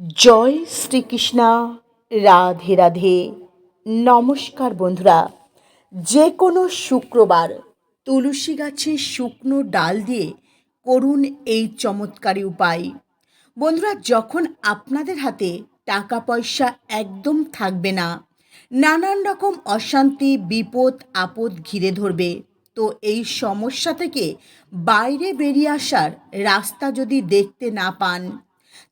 জয় শ্রীকৃষ্ণা, রাধে রাধে। নমস্কার বন্ধুরা যে কোনো শুক্রবার তুলসী গাছে শুকনো ডাল দিয়ে করুন এই চমৎকারী উপায়। বন্ধুরা, যখন আপনাদের হাতে টাকা পয়সা একদম থাকবে না, নানান রকম অশান্তি, বিপদ, আপদ ঘিরে ধরবে। তো এই সমস্যা থেকে বাইরে বেরিয়ে আসার রাস্তা যদি দেখতে না পান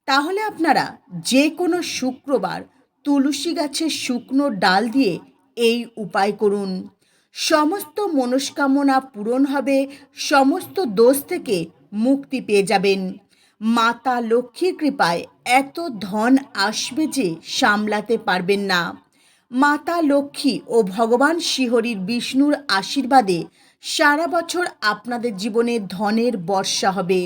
তাহলে আপনারা যে কোনো শুক্রবার তুলসী গাছের শুকনো ডাল দিয়ে এই উপায় করুন। সমস্ত মনস্কামনা পূরণ হবে, সমস্ত দোষ থেকে মুক্তি পেয়ে যাবেন। মাতা লক্ষ্মীর কৃপায় এত ধন আসবে যে সামলাতে পারবেন না। মাতা লক্ষ্মী ও ভগবান শ্রীহরির বিষ্ণুর আশীর্বাদে সারা বছর আপনাদের জীবনে ধনের বর্ষা হবে।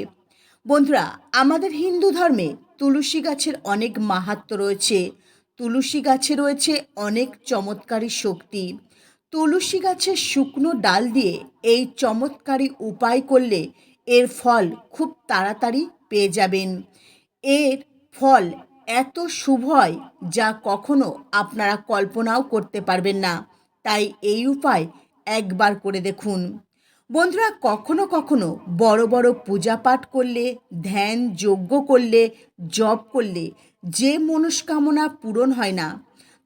বন্ধুরা, আমাদের হিন্দু ধর্মে তুলসী গাছের অনেক মাহাত্ম রয়েছে। তুলসী গাছে রয়েছে অনেক চমৎকারী শক্তি। তুলসী গাছের শুকনো ডাল দিয়ে এই চমৎকারী উপায় করলে এর ফল খুব তাড়াতাড়ি পেয়ে যাবেন। এর ফল এত শুভ হয় যা কখনো আপনারা কল্পনাও করতে পারবেন না। তাই এই উপায় একবার করে দেখুন। বন্ধুরা, কখনো কখনো বড় বড় পূজা পাঠ করলে, ধ্যান যজ্ঞ করলে, জপ করলে যে মনস্কামনা পূরণ হয় না,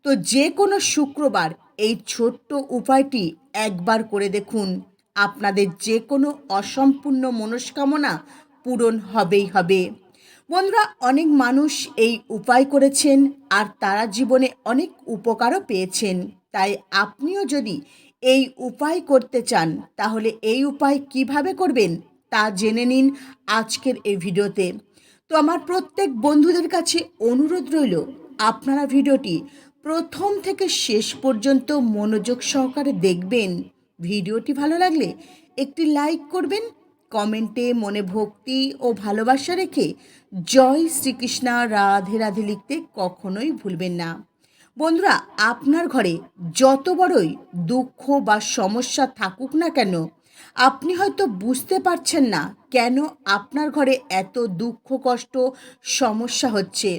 তো যে কোনো শুক্রবার এই ছোট্ট উপায়টি একবার করে দেখুন। আপনাদের যে কোনো অসম্পূর্ণ মনস্কামনা পূরণ হবেই হবে। বন্ধুরা, অনেক মানুষ এই উপায় করেছেন আর তারা জীবনে অনেক উপকারও পেয়েছেন। তাই আপনিও যদি এই উপায় করতে চান, তাহলে এই উপায় কীভাবে করবেন তা জেনে নিন আজকের এই ভিডিওতে। তো আমার প্রত্যেক বন্ধুদের কাছে অনুরোধ রইল, আপনারা ভিডিওটি প্রথম থেকে শেষ পর্যন্ত মনোযোগ সহকারে দেখবেন। ভিডিওটি ভালো লাগলে একটি লাইক করবেন, কমেন্টে মনে ভক্তি ও ভালোবাসা রেখে জয় শ্রীকৃষ্ণা রাধে রাধে লিখতে কখনোই ভুলবেন না। বন্ধুরা, আপনার ঘরে যত বড়ই দুঃখ বা সমস্যা থাকুক না কেন, আপনি হয়তো বুঝতে পারছেন না কেন আপনার ঘরে এত দুঃখ, কষ্ট, সমস্যা হচ্ছে।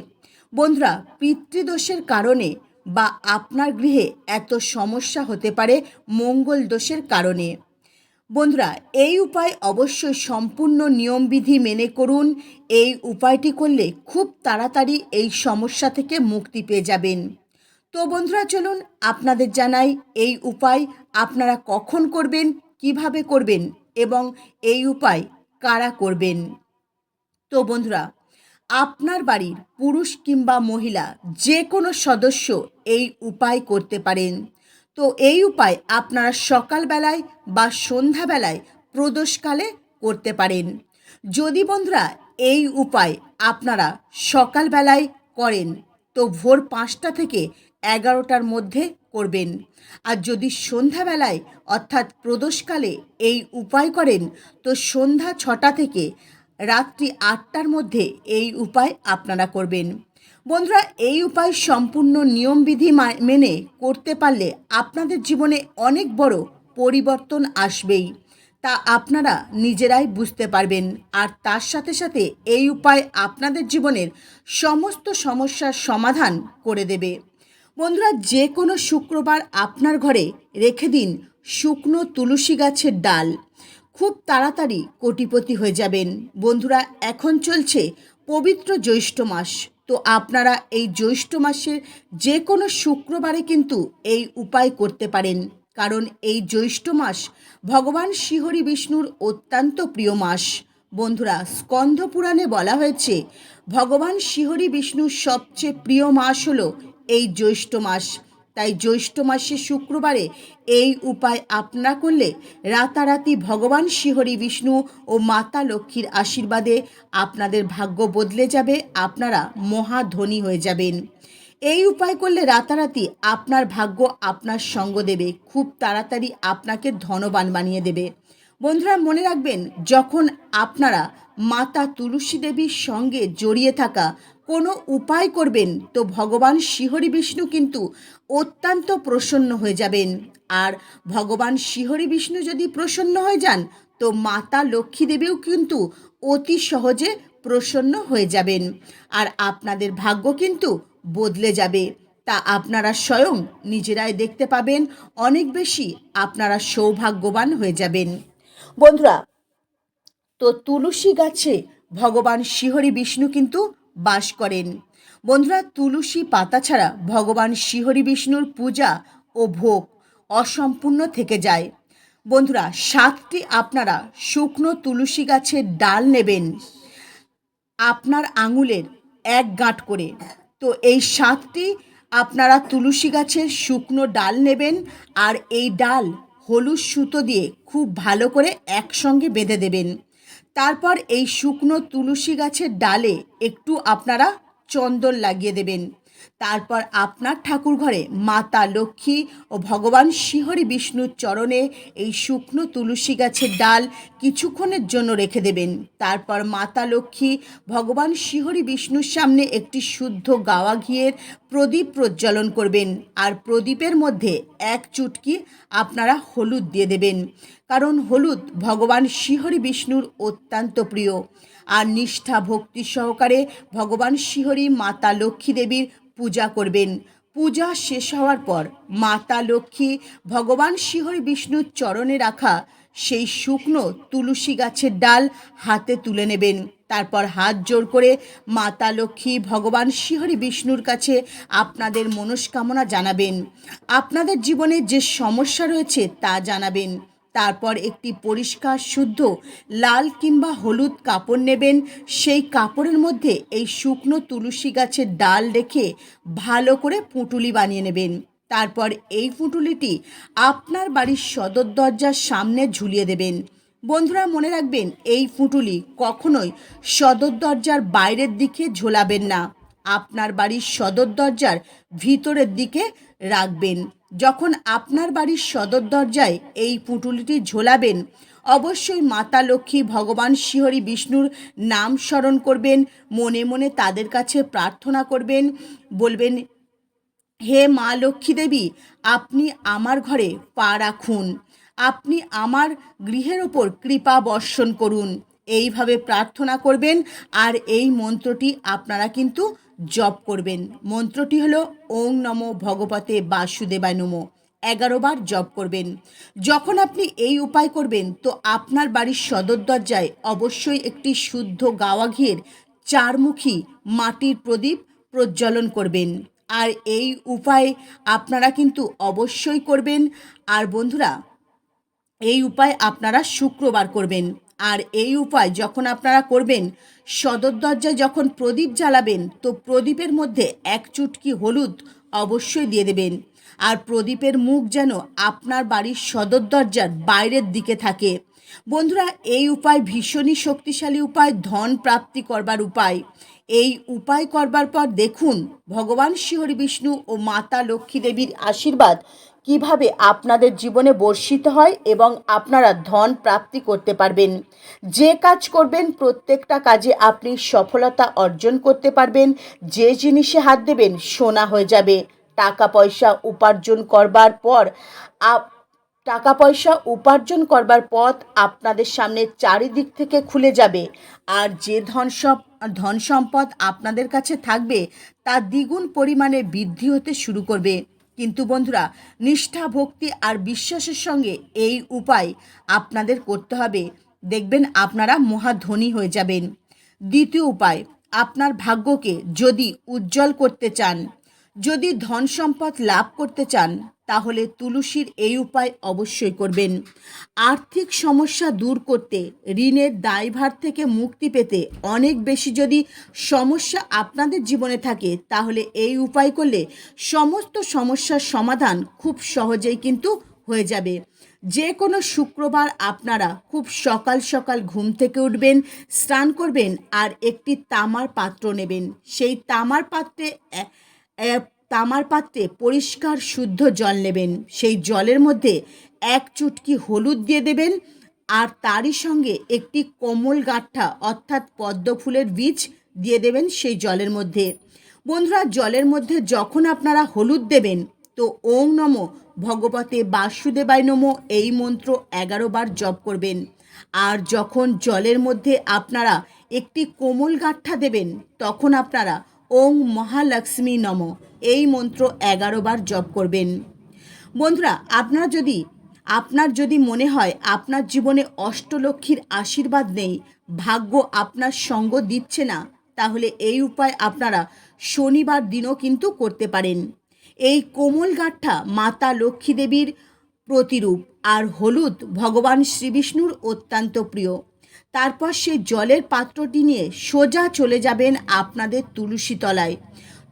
বন্ধুরা, পিতৃদোষের কারণে বা আপনার গৃহে এত সমস্যা হতে পারে মঙ্গল দোষের কারণে। বন্ধুরা, এই উপায় অবশ্যই সম্পূর্ণ নিয়মবিধি মেনে করুন। এই উপায়টি করলে খুব তাড়াতাড়ি এই সমস্যা থেকে মুক্তি পেয়ে যাবেন। তো বন্ধুরা চলুন আপনাদের জানাই এই উপায় আপনারা কখন করবেন, কীভাবে করবেন এবং এই উপায় কারা করবেন। তো বন্ধুরা, আপনার বাড়ির পুরুষ কিংবা মহিলা যে কোনো সদস্য এই উপায় করতে পারেন। তো এই উপায় আপনারা সকালবেলায় বা সন্ধ্যাবেলায় প্রদোষকালে করতে পারেন। যদি বন্ধুরা এই উপায় আপনারা সকালবেলায় করেন, তো ভোর পাঁচটা থেকে এগারোটার মধ্যে করবেন। আর যদি সন্ধ্যাবেলায়, অর্থাৎ প্রদোষকালে, এই উপায় করেন, তো সন্ধ্যা ছটা থেকে রাত্রি আটটার মধ্যে এই উপায় আপনারা করবেন। বন্ধুরা, এই উপায় সম্পূর্ণ নিয়মবিধি মেনে করতে পারলে আপনাদের জীবনে অনেক বড় পরিবর্তন আসবেই। তা আপনারা নিজেরাই বুঝতে পারবেন। আর তার সাথে সাথে এই উপায় আপনাদের জীবনের সমস্ত সমস্যার সমাধান করে দেবে। বন্ধুরা, যে কোনো শুক্রবার আপনার ঘরে রেখে দিন শুকনো তুলসী গাছের ডাল। খুব তাড়াতাড়ি কোটিপতি হয়ে যাবেন। বন্ধুরা, এখন চলছে পবিত্র জ্যৈষ্ঠ মাস। তো আপনারা এই জ্যৈষ্ঠ মাসের যে কোনো শুক্রবারে কিন্তু এই উপায় করতে পারেন। কারণ এই জ্যৈষ্ঠ মাস ভগবান শ্রীহরি বিষ্ণুর অত্যন্ত প্রিয় মাস। বন্ধুরা স্কন্ধ পুরাণে বলা হয়েছে, ভগবান শ্রীহরি বিষ্ণুর সবচেয়ে প্রিয় মাস হলো এই জ্যৈষ্ঠ মাস। তাই জ্যৈষ্ঠ মাসে শুক্রবারে এই উপায় আপনারা করলে রাতারাতি ভগবান শ্রীহরি বিষ্ণু ও মাতা লক্ষ্মীর আশীর্বাদে আপনাদের ভাগ্য বদলে যাবে, আপনারা মহাধনী হয়ে যাবেন। এই উপায় করলে রাতারাতি আপনার ভাগ্য আপনার সঙ্গ দেবে, খুব তাড়াতাড়ি আপনাকে ধনবান বানিয়ে দেবে। বন্ধুরা, মনে রাখবেন, যখন আপনারা মাতা তুলসী দেবীর সঙ্গে জড়িয়ে থাকা কোনো উপায় করবেন তো ভগবান শ্রীহরি বিষ্ণু কিন্তু অত্যন্ত প্রসন্ন হয়ে যাবেন। আর ভগবান শ্রীহরি বিষ্ণু যদি প্রসন্ন হয়ে যান, তো মাতা লক্ষ্মী দেবীও কিন্তু অতি সহজে প্রসন্ন হয়ে যাবেন। আর আপনাদের ভাগ্য কিন্তু বদলে যাবে। তা আপনারা স্বয়ং নিজেরাই দেখতে পাবেন, অনেক বেশি আপনারা সৌভাগ্যবান হয়ে যাবেন। বন্ধুরা, তো তুলসী গাছে ভগবান শ্রীহরি বিষ্ণু কিন্তু বাস করেন। বন্ধুরা, তুলসী পাতা ছাড়া ভগবান শ্রীহরি বিষ্ণুর পূজা ও ভোগ অসম্পূর্ণ থেকে যায়। বন্ধুরা, সাতটি আপনারা শুকনো তুলসী গাছের ডাল নেবেন। আপনার আঙুলের এক গাঁট করে। তো এই সাতটি আপনারা তুলসী গাছের শুকনো ডাল নেবেন আর এই ডাল হলুদ সুতো দিয়ে খুব ভালো করে একসঙ্গে বেঁধে দেবেন। তারপর এই শুকনো তুলসী গাছের ডালে একটু আপনারা চন্দন লাগিয়ে দেবেন। তারপর আপনার ঠাকুর ঘরে মাতা লক্ষ্মী ও ভগবান শিহরি বিষ্ণুর চরণে এই শুকনো তুলসী গাছের ডাল কিছুক্ষণের জন্য রেখে দেবেন। তারপর মাতা লক্ষ্মী, ভগবান শিহরি বিষ্ণুর সামনে একটি শুদ্ধ গাওয়া ঘিয়ের প্রদীপ প্রজ্বলন করবেন। আর প্রদীপের মধ্যে এক চুটকি আপনারা হলুদ দিয়ে দেবেন। কারণ হলুদ ভগবান শিহরি বিষ্ণুর অত্যন্ত প্রিয়। আর নিষ্ঠা ভক্তি সহকারে ভগবান শিহরি মাতা লক্ষ্মী দেবীর পূজা করবেন। পূজা শেষ হওয়ার পর মাতা লক্ষ্মী ভগবান শ্রীহরি বিষ্ণুর চরণে রাখা সেই শুকনো তুলসী গাছের ডাল হাতে তুলে নেবেন। তারপর হাত জোর করে মাতা লক্ষ্মী ভগবান শ্রীহরি বিষ্ণুর কাছে আপনাদের মনস্কামনা জানাবেন। আপনাদের জীবনে যে সমস্যা রয়েছে তা জানাবেন। তারপর একটি পরিষ্কার, শুদ্ধ লাল কিংবা হলুদ কাপড় নেবেন। সেই কাপড়ের মধ্যে এই শুকনো তুলসী গাছের ডাল রেখে ভালো করে পুঁটুলি বানিয়ে নেবেন। তারপর এই পুঁটুলিটি আপনার বাড়ির সদর দরজার সামনে ঝুলিয়ে দেবেন। বন্ধুরা, মনে রাখবেন, এই পুঁটুলি কখনোই সদর দরজার বাইরের দিকে ঝোলাবেন না। আপনার বাড়ির সদর দরজার ভিতরের দিকে রাখবেন। যখন আপনার বাড়ির সদর দরজায় এই পুঁটুলিটি ঝোলাবেন, অবশ্যই মাতা লক্ষ্মী ভগবান শ্রীহরি বিষ্ণুর নাম স্মরণ করবেন, মনে মনে তাদের কাছে প্রার্থনা করবেন, বলবেন, হে মা লক্ষ্মী দেবী, আপনি আমার ঘরে পা রাখুন। আপনি আমার গৃহের ওপর কৃপা বর্ষণ করুন। এইভাবে প্রার্থনা করবেন, আর এই মন্ত্রটি আপনারা কিন্তু জপ করবেন। মন্ত্রটি হলো, ওং নম ভগবতে বাসুদেবায় নমো। এগারো বার জপ করবেন। যখন আপনি এই উপায় করবেন, তো আপনার বাড়ির সদর দরজায় অবশ্যই একটি শুদ্ধ গাওয়া ঘিয়ের চারমুখী মাটির প্রদীপ প্রজ্বলন করবেন। আর এই উপায় আপনারা কিন্তু অবশ্যই করবেন। আর বন্ধুরা, এই উপায় আপনারা শুক্রবার করবেন। আর এই উপায় যখন আপনারা করবেন, সদর দরজায় যখন প্রদীপ জ্বালাবেন, তো প্রদীপের মধ্যে এক চুটকি হলুদ অবশ্যই দিয়ে দেবেন। আর প্রদীপের মুখ যেন আপনার বাড়ির সদর দরজার বাইরের দিকে থাকে। বন্ধুরা, এই উপায় ভীষণই শক্তিশালী উপায়, ধন প্রাপ্তি করবার উপায়। এই উপায় করবার পর দেখুন, ভগবান শ্রীহরি বিষ্ণু ও মাতা লক্ষ্মী দেবীর আশীর্বাদ কীভাবে আপনাদের জীবনে বর্ষিত হয় এবং আপনারা ধন প্রাপ্তি করতে পারবেন। যে কাজ করবেন, প্রত্যেকটা কাজে আপনি সফলতা অর্জন করতে পারবেন। যে জিনিসে হাত দেবেন, সোনা হয়ে যাবে। টাকা পয়সা উপার্জন করবার পর টাকা পয়সা উপার্জন করবার পথ আপনাদের সামনে চারিদিক থেকে খুলে যাবে। আর যে ধন সব ধন সম্পদ আপনাদের কাছে থাকবে, তা দ্বিগুণ পরিমাণে বৃদ্ধি হতে শুরু করবে। কিন্তু বন্ধুরা, নিষ্ঠা, ভক্তি আর বিশ্বাসের সঙ্গে এই উপায় আপনাদের করতে হবে। দেখবেন আপনারা মহাধনী হয়ে যাবেন। দ্বিতীয় উপায়, আপনার ভাগ্যকে যদি উজ্জ্বল করতে চান যদি ধন সম্পদ লাভ করতে চান, তাহলে তুলসীর এই উপায় অবশ্যই করবেন। আর্থিক সমস্যা দূর করতে, ঋণের দায়ভার থেকে মুক্তি পেতে অনেক বেশি যদি সমস্যা আপনাদের জীবনে থাকে, তাহলে এই উপায় করলে সমস্ত সমস্যার সমাধান খুব সহজেই কিন্তু হয়ে যাবে। যে কোনো শুক্রবার আপনারা খুব সকাল সকাল ঘুম থেকে উঠবেন, স্নান করবেন আর একটি তামার পাত্র নেবেন। সেই তামার পাত্রে তামার পাত্রে পরিষ্কার শুদ্ধ জল নেবেন। সেই জলের মধ্যে এক চুটকি হলুদ দিয়ে দেবেন আর তারই সঙ্গে একটি কোমল গাঁঠা অর্থাৎ পদ্ম ফুলের বীজ দিয়ে দেবেন সেই জলের মধ্যে। বন্ধুরা, জলের মধ্যে যখন আপনারা হলুদ দেবেন, তো ওং নম ভগবতে বাসুদেবায় নম এই মন্ত্র এগারো বার জপ করবেন। আর যখন জলের মধ্যে আপনারা একটি কোমল গাঁঠা দেবেন, তখন আপনারা ওং মহালক্ষ্মী নম। এই মন্ত্র এগারো বার জপ করবেন। বন্ধুরা, আপনারা যদি, আপনার যদি মনে হয় আপনার জীবনে অষ্টলক্ষ্মীর আশীর্বাদ নেই, ভাগ্য আপনার সঙ্গ দিচ্ছে না, তাহলে এই উপায় আপনারা শনিবার দিনও কিন্তু করতে পারেন। এই কোমল গাঁঠা মাতা লক্ষ্মী দেবীর প্রতিরূপ আর হলুদ ভগবান শ্রীবিষ্ণুর অত্যন্ত প্রিয়। তারপর সেই জলের পাত্রটি নিয়ে সোজা চলে যাবেন আপনাদের তুলসী তলায়।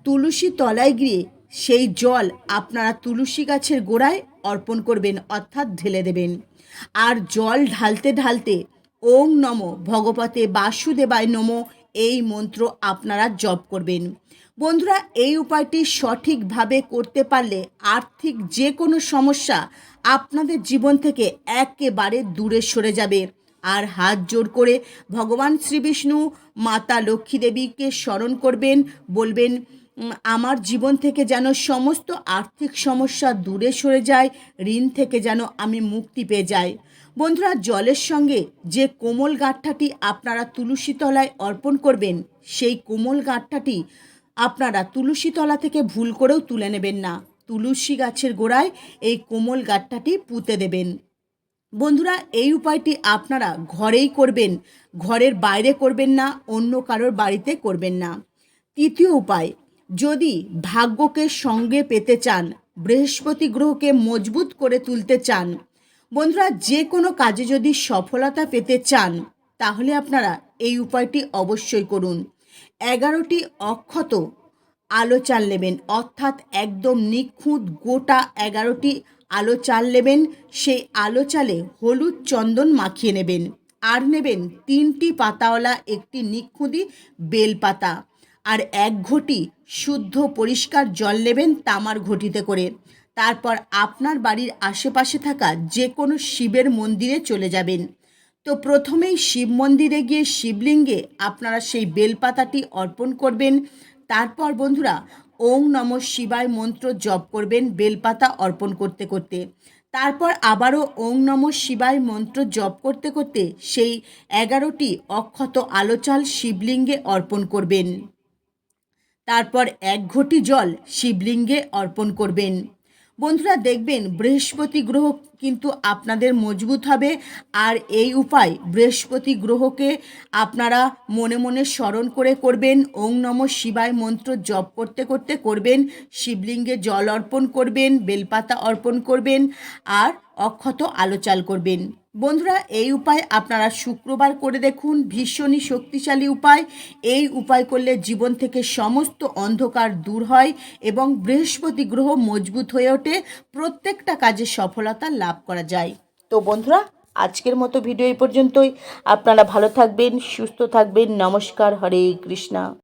তুলসী তলায় গিয়ে সেই জল আপনারা তুলসী গাছের গোড়ায় অর্পণ করবেন, অর্থাৎ ঢেলে দেবেন। আর জল ঢালতে ঢালতে ওং নম, ভগবতে বাসুদেবায় নম, এই মন্ত্র আপনারা জপ করবেন। বন্ধুরা, এই উপায়টি সঠিকভাবে করতে পারলে আর্থিক যে কোনো সমস্যা আপনাদের জীবন থেকে একেবারে দূরে সরে যাবে। আর হাত জোর করে ভগবান শ্রীবিষ্ণু মাতা লক্ষ্মী দেবীকে স্মরণ করবেন, বলবেন আমার জীবন থেকে যেন সমস্ত আর্থিক সমস্যা দূরে সরে যায়, ঋণ থেকে যেন আমি মুক্তি পেয়ে যাই। বন্ধুরা, জলের সঙ্গে যে কোমল গাঁঠাটি আপনারা তুলসী তলায় অর্পণ করবেন, সেই কোমল গাঁঠাটি আপনারা তুলসী তলা থেকে ভুল করেও তুলে নেবেন না। তুলসী গাছের গোড়ায় এই কোমল গাঁঠাটি পুঁতে দেবেন। বন্ধুরা, এই উপায়টি আপনারা ঘরেই করবেন, ঘরের বাইরে করবেন না, অন্য কারোর বাড়িতে করবেন না। তৃতীয় উপায়, যদি ভাগ্যকে সঙ্গে পেতে চান, বৃহস্পতি গ্রহকে মজবুত করে তুলতে চান, বন্ধুরা, যে কোনো কাজে যদি সফলতা পেতে চান, তাহলে আপনারা এই উপায়টি অবশ্যই করুন। এগারোটি অক্ষত আলো চাল নেবেন, অর্থাৎ একদম নিখুঁত গোটা এগারোটি আলো চাল নেবেন, সেই আলো চালে হলুদ চন্দন মাখিয়ে নেবেন। আর নেবেন তিনটি পাতাওয়ালা একটি নিখুঁতি বেলপাতা। আর এক ঘটি শুদ্ধ পরিষ্কার জল নেবেন তামার ঘটিতে করে। তারপর আপনার বাড়ির আশেপাশে থাকা যে কোনো শিবের মন্দিরে চলে যাবেন। তো প্রথমেই শিব মন্দিরে গিয়ে শিবলিঙ্গে আপনারা সেই বেলপাতাটি অর্পণ করবেন। তারপর বন্ধুরা ওং নম শিবায় মন্ত্র জপ করবেন, বেলপাতা অর্পণ করতে করতে। তারপর আবারও ওং নম শিবায় মন্ত্র জপ করতে করতে সেই এগারোটি অক্ষত আলোচাল শিবলিঙ্গে অর্পণ করবেন। তারপর এক ঘটি জল শিবলিঙ্গে অর্পণ করবেন। বন্ধুরা দেখবেন, বৃহস্পতি গ্রহ কিন্তু আপনাদের মজবুত হবে। আর এই উপায়, বৃহস্পতি গ্রহকে আপনারা মনে মনে স্মরণ করে করবেন, ওং নম শিবায় মন্ত্র জপ করতে করতে করবেন, শিবলিঙ্গে জল অর্পণ করবেন, বেলপাতা অর্পণ করবেন, আর অক্ষত আলোচাল করবেন। বন্ধুরা, এই উপায় আপনারা শুক্রবার করে দেখুন। ভীষণই শক্তিশালী উপায়। এই উপায় করলে জীবন থেকে সমস্ত অন্ধকার দূর হয় এবং বৃহস্পতি গ্রহ মজবুত হয়ে ওঠে। প্রত্যেকটা কাজে সফলতা লাভ করা যায়। তো বন্ধুরা, আজকের মতো ভিডিও এই পর্যন্তই। আপনারা ভালো থাকবেন, সুস্থ থাকবেন। নমস্কার, হরে কৃষ্ণা।